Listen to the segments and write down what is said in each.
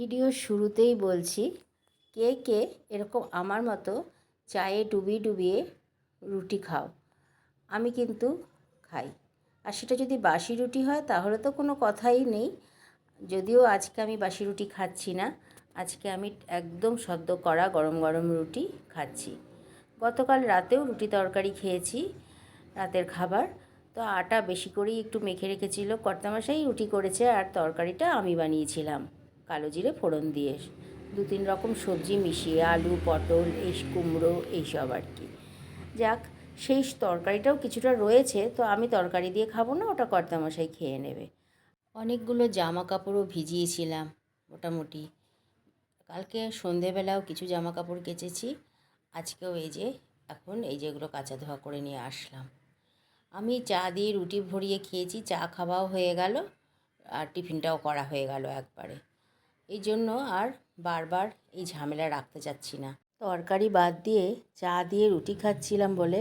ভিডিওর শুরুতেই বলছি, কে কে এরকম আমার মতো চায়ে ডুবিয়ে ডুবিয়ে রুটি খাও, আমি কিন্তু খাই। আর সেটা যদি বাসি রুটি হয়, তাহলে তো কোনো কথাই নেই। যদিও আজকে আমি বাসি রুটি খাচ্ছি না, আজকে আমি একদম সদ্য করা গরম গরম রুটি খাচ্ছি। গতকাল রাতেও রুটি তরকারি খেয়েছি, রাতের খাবার। তো আটা বেশি করেই একটু মেখে রেখেছিল, কর্তামশাই রুটি করেছে আর তরকারিটা আমি বানিয়েছিলাম। কালো জিরে ফোড়ন দিয়ে দু তিন রকম সবজি মিশিয়ে আলু, পটল এই কুমড়ো এইসব আর কি। যাক, সেই তরকারিটাও কিছুটা রয়েছে, তো আমি তরকারি দিয়ে খাব না, ওটা কর্তামশাই খেয়ে নেবে। অনেকগুলো জামা কাপড়ও ভিজিয়েছিলাম, মোটামুটি। কালকে সন্ধেবেলাও কিছু জামা কাপড় কেচেছি, আজকেও এই যে, এখন এই যেগুলো কাঁচা ধোয়া করে নিয়ে আসলাম। আমি চা দিয়ে রুটি ভরিয়ে খেয়েছি, চা খাওয়াও হয়ে গেল, আর টিফিনটাও করা হয়ে গেল একবারে। এই জন্য আর বারবার এই ঝামেলা রাখতে চাচ্ছি না। তরকারি বাদ দিয়ে চা দিয়ে রুটি খাচ্ছিলাম বলে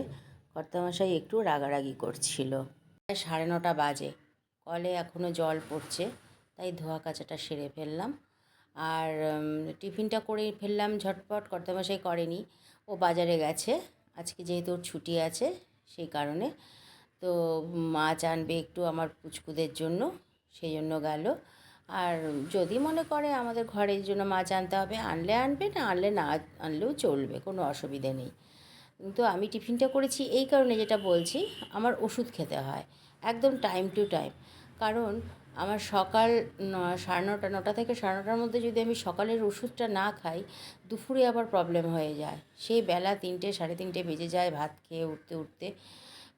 কর্তামশাই একটু রাগারাগি করছিল। সাড়ে নটা বাজে। কলে এখনও জল পড়ছে, তাই ধোয়া কাচাটা সেরে ফেললাম। আর টিফিনটা করে ফেললাম ঝটপট, কর্তামশাই করেনি। ও বাজারে গেছে, আজকে যেহেতু ওর ছুটি আছে সেই কারণে। তো মাছ আনবে একটু আমার পুচকুদের জন্য, সেই জন্য গেল। আর যদি মনে করে আমাদের ঘরের জন্য মাছ আনতে হবে, আনলে আনবে, না আনলে না আনলেও চলবে, কোনো অসুবিধে নেই। কিন্তু আমি টিফিনটা করেছি এই কারণে যেটা বলছি, আমার ওষুধ খেতে হয়, একদম টাইম টু টাইম। কারণ আমার সকাল সাড়ে নটা নটা থেকে সাড়ে নটার মধ্যে যদি আমি সকালের ওষুধটা না খাই, দুপুরে আবার প্রবলেম হয়ে যায়। সেই বেলা তিনটে, সাড়ে তিনটে বেজে যায় ভাত খেয়ে উঠতে উঠতে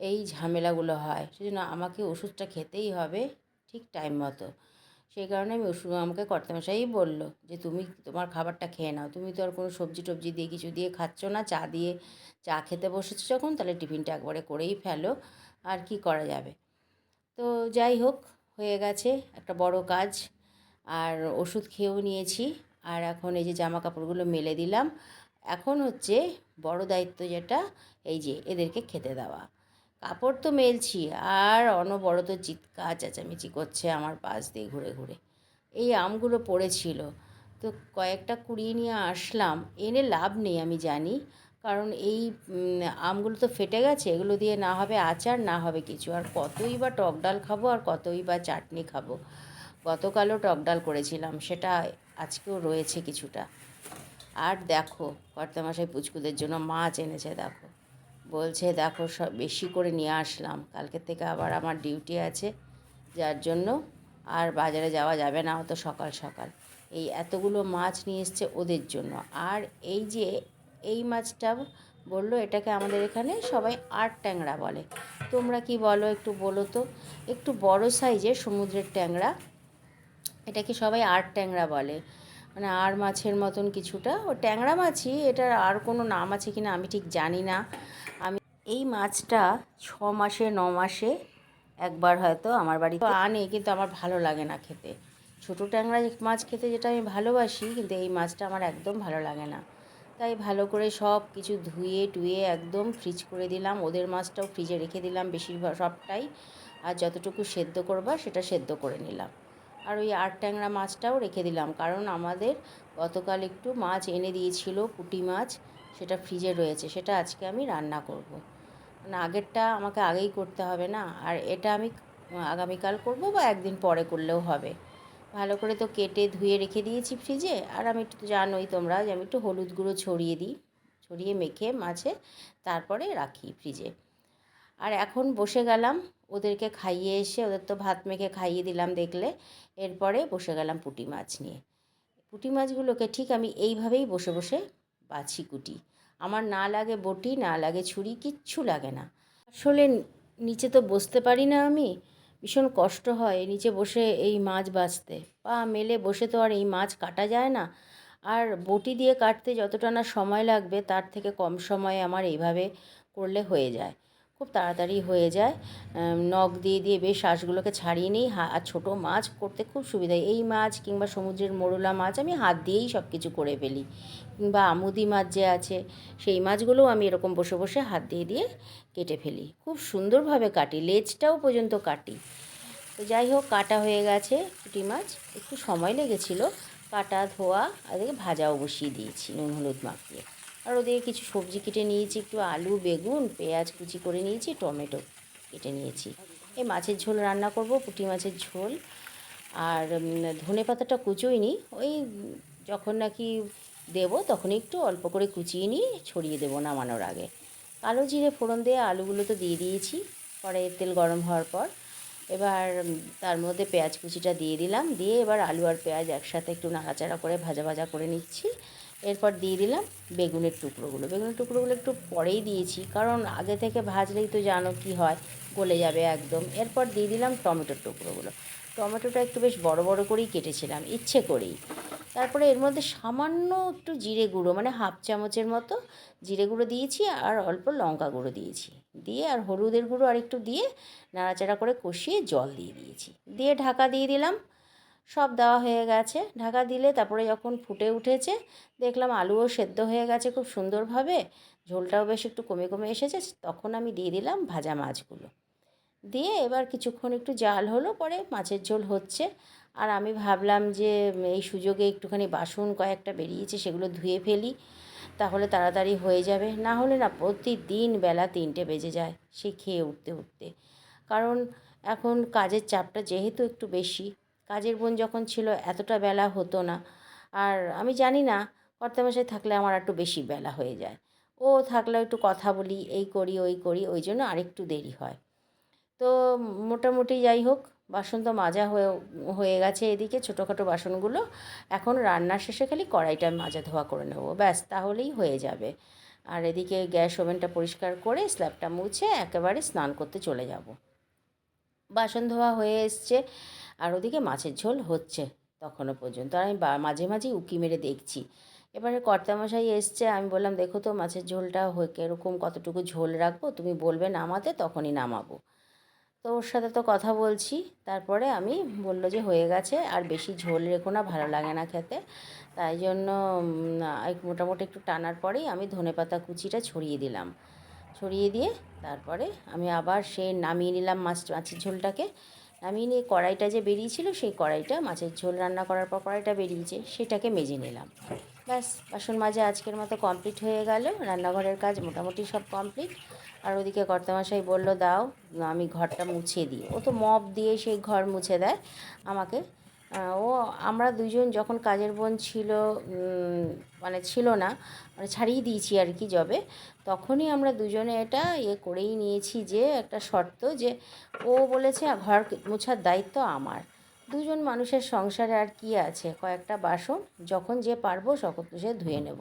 এই ঝামেলাগুলো হয়। সেজন্য আমাকে ওষুধটা খেতেই হবে ঠিক টাইম মতো। সেই কারণে আমি ওষুধ আমাকে কর্তামশাই বলল যে, তুমি তোমার খাবারটা খেয়ে নাও। তুমি তো আর কোনো সবজি টবজি দিয়ে কিছু দিয়ে খাচ্ছ না। চা দিয়ে চা খেতে বসেছো যখন, তাহলে টিফিনটা একবারে করেই ফেলো। আর কি করা যাবে? তো যাই হোক, হয়ে গেছে একটা বড় কাজ। আর ওষুধ খেয়েও নিয়েছি। আর এখন এই যে জামা কাপড়গুলো মেলে দিলাম। এখন হচ্ছে বড় দায়িত্ব যেটা, এই যে এদেরকে খেতে দেওয়া। কাপড় তো মেলছি, আর অনবরত চিৎকার, চেঁচামেচি করছে আমার পাশ দিয়ে ঘুরে ঘুরে। এই আমগুলো পড়েছিল। তো কয়েকটা কুড়িয়ে নিয়ে আসলাম। এনে লাভ নেই আমি জানি, কারণ এই আমগুলো তো ফেটে গেছে, এগুলো দিয়ে না হবে আচার, না হবে কিছু। আর কতই বা টক ডাল খাব, আর কতই বা চাটনি খাব। গতকালও টক ডাল করেছিলাম, সেটা আজকেও রয়েছে কিছুটা। আর দেখো, কর্তামশাই পুচকুদের জন্য মাছ এনেছে, দেখো। বলছে, দেখো, সব বেশি করে নিয়ে আসলাম। কালকে থেকে আবার আমার ডিউটি আছে, যার জন্য আর বাজারে যাওয়া যাবে না অত সকাল সকাল। এই এতগুলো মাছ নিয়ে এসছে ওদের জন্য। আর এই যে এই মাছটা বলল, এটাকে আমাদের এখানে সবাই আট ট্যাংরা বলে। তোমরা কি বলো, একটু বলো তো। একটু বড় সাইজের সমুদ্রের ট্যাংরা, এটাকে সবাই আর ট্যাংরা বলে। মানে আর মাছের মতন কিছুটা। ও ট্যাংরা মাছই, এটার আর কোনো নাম আছে কিনা আমি ঠিক জানি না। আমি এই মাছটা ছ মাসে, ন মাসে একবার হয়তো আমার বাড়িতে আনে, কিন্তু আমার ভালো লাগে না খেতে। ছোটো ট্যাংরা মাছ খেতে যেটা আমি ভালোবাসি, কিন্তু এই মাছটা আমার একদম ভালো লাগে না। তাই ভালো করে সব কিছু ধুয়ে, টুয়ে একদম ফ্রিজ করে দিলাম। ওদের মাছটাও ফ্রিজে রেখে দিলাম বেশিরভাগ সবটাই। আর যতটুকু সেদ্ধ করবা, সেটা সেদ্ধ করে নিলাম। আর ওই আট ট্যাংরা মাছটাও রেখে দিলাম। কারণ আমাদের গতকাল একটু মাছ এনে দিয়েছিল, পুঁটি মাছ, সেটা ফ্রিজে রয়েছে, সেটা আজকে আমি রান্না করব। মানে আগেরটা আমাকে আগেই করতে হবে না? আর এটা আমি আগামীকাল করব বা একদিন পরে করলেও হবে? ভালো করে তো কেটে ধুয়ে রেখে দিয়েছি ফ্রিজে আর আমি একটু জানোই তোমরা যে আমি একটু হলুদ গুঁড়ো ছড়িয়ে দিই, ছড়িয়ে মেখে মাছে, তারপরে রাখি ফ্রিজে আর এখন বসে গেলাম ওদেরকে খাইয়ে এসে ওদের তো ভাত মেখে খাইয়ে দিলাম দেখলে। এরপরে বসে গেলাম পুঁটি মাছ নিয়ে। পুঁটি মাছগুলোকে ঠিক আমি এইভাবেই বসে বসে বাছি কুটি। আমার না লাগে বটি, না লাগে ছুরি, কিচ্ছু লাগে না। আসলে নিচে তো বসতে পারি না আমি। ভীষণ কষ্ট হয় নিচে বসে এই মাছ বাছতে। পা মেলে বসে তো আর এই মাছ কাটা যায় না। আর বটি দিয়ে কাটতে যতটা না সময় লাগবে, তার থেকে কম সময়ে আমার এইভাবে করলে হয়ে যায়। খুব তাড়াতাড়ি হয়ে যায়। নখ দিয়ে দিয়ে বেশ আঁশগুলোকে ছাড়িয়ে নিই। আর ছোটো মাছ করতে খুব সুবিধা এই মাছ কিংবা সমুদ্রের মোরলা মাছ আমি হাত দিয়েই সব কিছু করে ফেলি। কিংবা আমুদি মাছ যে আছে, সেই মাছগুলোও আমি এরকম বসে বসে হাত দিয়ে দিয়ে কেটে ফেলি। খুব সুন্দরভাবে কাটি, লেজটাও পর্যন্ত কাটি। তো যাই হোক, কাটা হয়ে গেছে পুঁটি মাছ। একটু সময় লেগেছিল। কাটা, ধোয়া, আর ভাজাও বসিয়ে দিয়েছি, নুন, হলুদ মাখিয়ে। আর ওদিকে কিছু সবজি কেটে নিয়েছি, একটু আলু, বেগুন, পেঁয়াজ কুচি করে নিয়েছি, টমেটো কেটে নিয়েছি। এই মাছের ঝোল রান্না করব, পুঁটি মাছের ঝোল। আর ধনে পাতাটা কুচোইনি ওই যখন নাকি দেবো তখন একটু অল্প করে কুচিয়ে নিয়ে ছড়িয়ে দেবো নামানোর আগে। কালো জিরে ফোড়ন দিয়ে আলুগুলো তো দিয়ে দিয়েছি পরে তেল গরম হওয়ার পর। এবার তার মধ্যে পেঁয়াজ কুচিটা দিয়ে দিলাম, দিয়ে এবার আলু আর পেঁয়াজ একসাথে একটু নাড়াচাড়া করে ভাজা ভাজা করে নিচ্ছি। এরপর দিয়ে দিলাম বেগুনের টুকরোগুলো। বেগুনের টুকরোগুলো একটু পরেই দিয়েছি, কারণ আগে থেকে ভাজলেই তো জানো কি হয়, গলে যাবে একদম। এরপর দিয়ে দিলাম টমেটোর টুকরোগুলো। টমেটোটা একটু বেশ বড় বড় করেই কেটেছিলাম, ইচ্ছে করেই। তারপরে এর মধ্যে সামান্য একটু জিরে গুঁড়ো মানে হাফ চামচের মতো জিরে গুঁড়ো দিয়েছি আর অল্প লঙ্কা গুঁড়ো দিয়েছি। দিয়ে আর হলুদের গুঁড়ো আর একটু দিয়ে নাড়াচাড়া করে কষিয়ে জল দিয়ে দিয়েছি। দিয়ে ঢাকা দিয়ে দিলাম সব দেওয়া হয়ে গেছে। ঢাকা দিলে তারপরে যখন ফুটে উঠেছে, দেখলাম আলুও সেদ্ধ হয়ে গেছে খুব সুন্দরভাবে। ঝোলটাও বেশ একটু কমে কমে এসেছে, তখন আমি দিয়ে দিলাম ভাজা মাছগুলো। দিয়ে এবার কিছুক্ষণ একটু জাল হলো, পরে মাছের ঝোল হচ্ছে। আর আমি ভাবলাম যে, এই সুযোগে একটুখানি বাসন কয়েকটা বেরিয়েছে, সেগুলো ধুয়ে ফেলি, তাহলে তাড়াতাড়ি হয়ে যাবে। না হলে না, প্রতিদিন বেলা তিনটে বেজে যায় সে খেয়ে উঠতে উঠতে। কারণ এখন কাজের চাপটা যেহেতু একটু বেশি কাজের বোন যখন ছিল এতটা বেলা হতো না। আর আমি জানি না, কর্তামশাই থাকলে আমার একটু বেশি বেলা হয়ে যায়। ও থাকলে একটু কথা বলি, এই করি, ওই করি, ওই জন্য আরেকটু দেরি হয়। তো মোটামুটি যাই হোক, বাসন তো মাজা হয়ে হয়ে গেছে এদিকে, ছোটোখাটো বাসনগুলো এখন রান্নার শেষে খালি কড়াইটা মাজা ধোয়া করে নেব। ব্যাস, তাহলেই হয়ে যাবে। আর এদিকে গ্যাস ওভেনটা পরিষ্কার করে স্ল্যাবটা মুছে একেবারে স্নান করতে চলে যাব। বাসন ধোয়া হয়ে এসছে। আর ওদিকে মাছের ঝোল হচ্ছে তখনও পর্যন্ত। আর আমি মাঝে মাঝে উকি মেরে দেখছি। এবারে কর্তামশাই এসছে, আমি বললাম, দেখো তো মাছের ঝোলটা হয়ে কীরকম কতটুকু ঝোল রাখব, তুমি বলবে নামাতে, তখনই নামাবো। তো ওর সাথে তো কথা বলছি, তারপরে আমি বলল যে হয়ে গেছে, আর বেশি ঝোল রেখো না, ভালো লাগে না খেতে। তাই জন্য মোটামুটি একটু টানার পরেই আমি ধনেপাতা কুচিটা ছড়িয়ে দিলাম। ছড়িয়ে দিয়ে তারপরে আমি আবার সে নামিয়ে নিলাম মাছ, মাছের ঝোলটাকে। নামিয়ে নিয়ে কড়াইটা যে বেরিয়েছিল, সেই কড়াইটা, মাছের ঝোল রান্না করার পর কড়াইটা বেরিয়েছে, সেটাকে মেজে নিলাম। ব্যাস, বাসন মাঝে আজকের মতো কমপ্লিট হয়ে গেল, রান্নাঘরের কাজ মোটামুটি সব কমপ্লিট আর ওদিকে কর্তামশাই বলল, দাও, আমি ঘরটা মুছে দিই। ও তো মপ দিয়ে সেই ঘর মুছে দেয়, আমাকে ও আমরা দুজন যখন কাজের বোন ছিল মানে ছিল না মানে ছাড়িয়ে দিয়েছি আর কি জবে তখনই আমরা দুজনে এটা ইয়ে করেই নিয়েছি যে একটা শর্ত যে ও বলেছে ঘর মোছার দায়িত্ব আমার। দুজন মানুষের সংসারে আর কি আছে? কয়েকটা বাসন, যখন যে পারব তখন সে ধুয়ে নেব।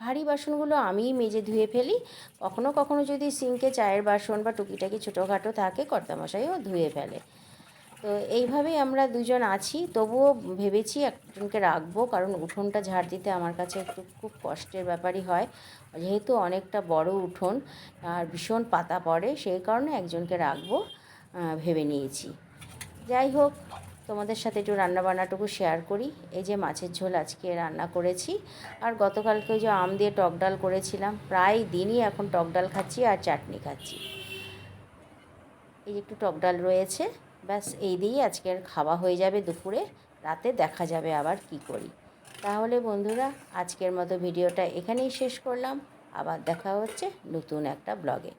ভারী বাসনগুলো আমিই মেজে ধুয়ে ফেলি। কখনো কখনো যদি সিঙ্কে চায়ের বাসন বা টুকিটাকি ছোটোখাটো থাকে, কর্তামশাইও ধুয়ে ফেলে। তো এইভাবেই আমরা দুজন আছি। তবুও ভেবেছি একজনকে রাখব, কারণ উঠোনটা ঝাড় দিতে আমার কাছে একটু খুব কষ্টের ব্যাপারই হয়। যেহেতু অনেকটা বড় উঠোন, আর ভীষণ পাতা পড়ে, সেই কারণে একজনকে রাখব ভেবে নিয়েছি। যাই হোক, তোমাদের সাথে একটু রান্নাবান্নাটুকু শেয়ার করি। এই যে মাছের ঝোল আজকে রান্না করেছি, আর গতকালকে ওই যে আম দিয়ে টক ডাল করেছিলাম, প্রায় দিনই এখন টক ডাল খাচ্ছি আর চাটনি খাচ্ছি। এই যে একটু টক ডাল রয়েছে ব্যাস এই দিয়েই আজকের খাওয়া হয়ে যাবে দুপুরে। রাতে দেখা যাবে আবার কি করি। তাহলে বন্ধুরা, আজকের মতো ভিডিওটা এখানেই শেষ করলাম। আবার দেখা হচ্ছে নতুন একটা ব্লগে।